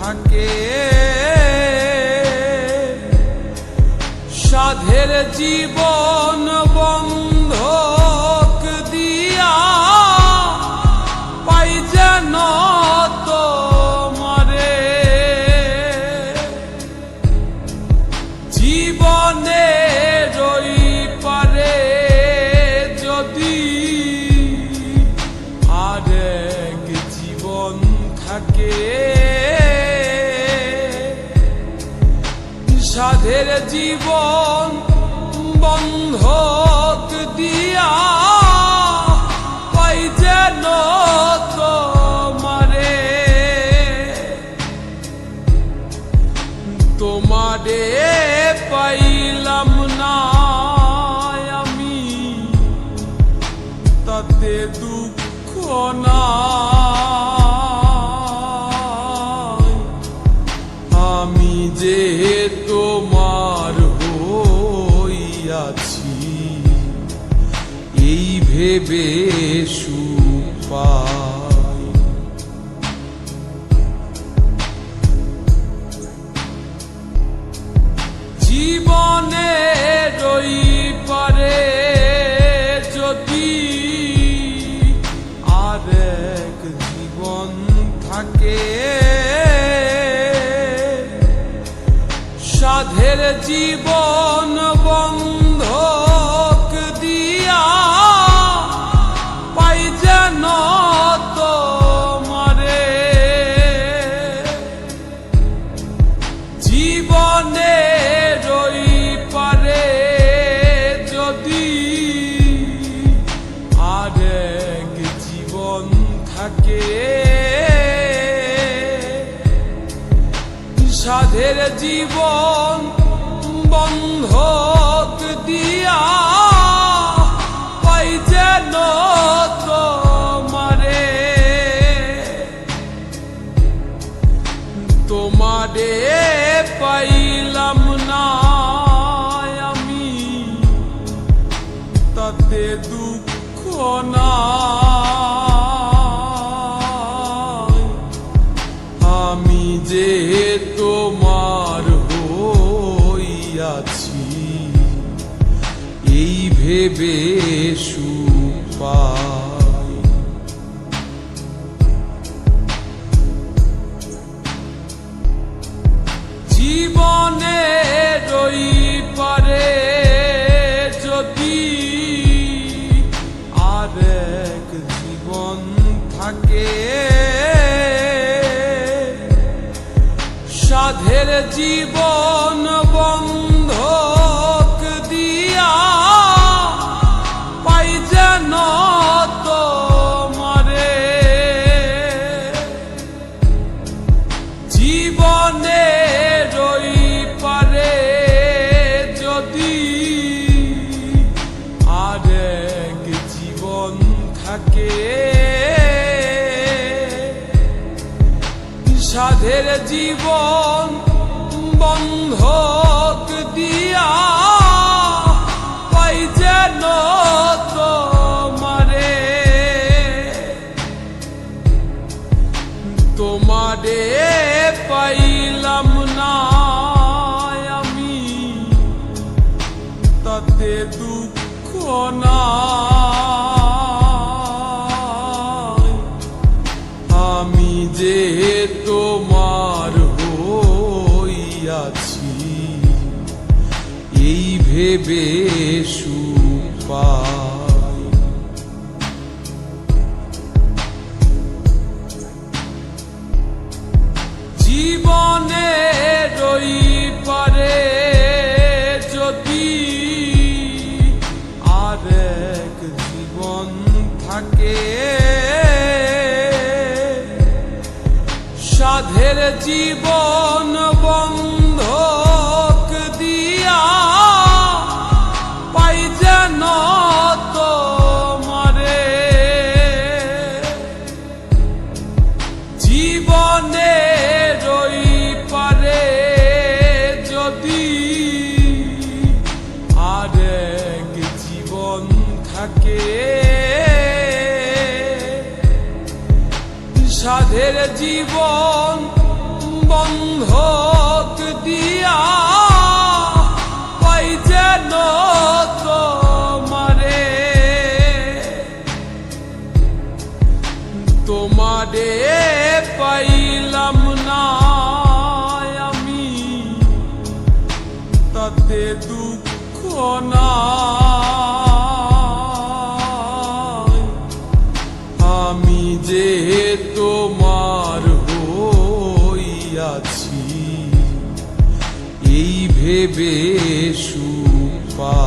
থাকে। সাধের জীবন বন্ধ সাধের জীবন বন্ধক দিয়া পাই না আমি তাতে দুঃখ না আমি যে এই ভেবে সুপাই জীবনে রই পারে যদি আরেক জীবন থাকে। সাধের জীবন বন্ধক সাধের জীবন বন্ধক দিয়া পাই তোমারে। পাইলাম না আমি তাতে দুঃখ না হইয়াছি এই ভেবে সুপাই জীবনে রই পারে যদি আরেক জীবন থাকে। সাধের জীবন সাধের জীবন বন্ধক দিয়া পাই যেন পাইলাম না আমি তাতে দুঃখ না হইয়াছি এই ভেবে সুপাই জীবনে রই পারে যদি আরেক জীবন থাকে। সাধের জীবন সাধের জীবন বন্ধক দিয়া পাই পাইলাম না আমি তাতে দুঃখ না হইয়াছি এই ভেবে সুপা